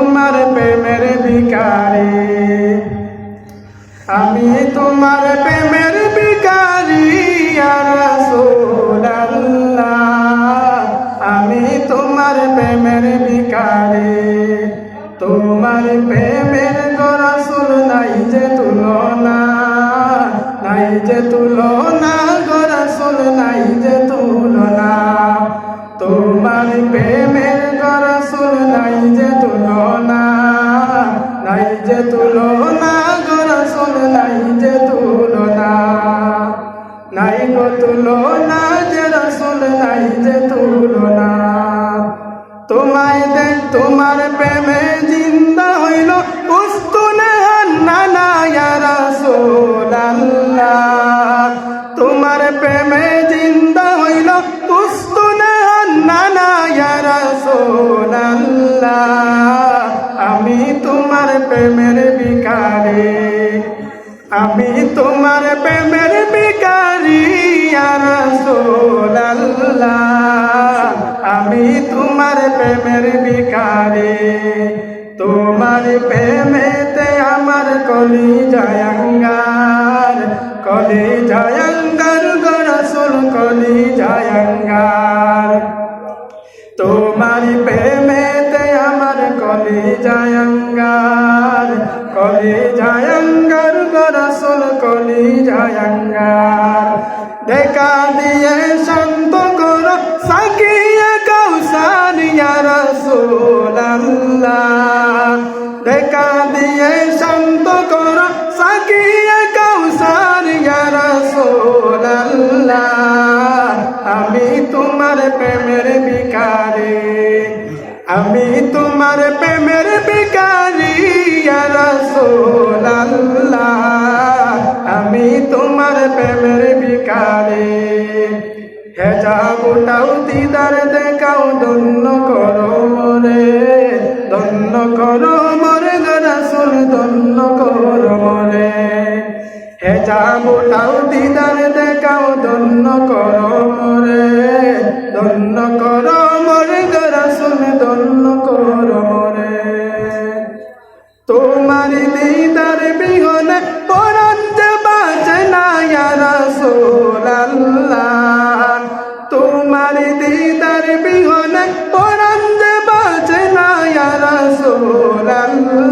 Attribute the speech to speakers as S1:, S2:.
S1: তোমার প্রেমের ভিকারি আমি তোমার প্রেমের ভিকারি আমি তোমার প্রেমের ভিকারি তোমার প্রেমের গরাসুল নাই যে তুলনা। নাই যে তুলনা গরাসুল নাই যে তুলনা। তোমার প্রেমের যে তুলনা গরসুল নাই যে তুলনা। নাই গো তুলনা যে রসুল, নাই যে তুলনা। তোমায় দেন তোমার প্রেমে আমি তোমার প্রেমের বিকারি আমি তোমার প্রেমের বিকারে তোমার প্রেমেতে আমার কলি জয়ঙ্গার কলি জয়ঙ্গার গরসুল কলি জয়ঙ্গার তোমার প্রেমেতে আমার কলি জয়ঙ্গার কলি কলি জয়ঙ্গার। দেখা দিয়ে শান্ত কর, সাকিয়া কৌসার রসুল আল্লাহ। দেখা দিয়ে শান্ত কর, সাকিয়া কৌসার রসুল আল্লাহ। আমি তোমার প্রেমের বিকারে আমি তোমার প্রেমের বিকারি কালে। হেজা গোটাও দিদার দেখাও, ধন্য করো মরে ধন্য করো মরে রাসুল, ধন্য করো মরে হেজা গোটাও দিদার দেখাও, ধন্য করো মরে ধন্য করো রসুল্লাহ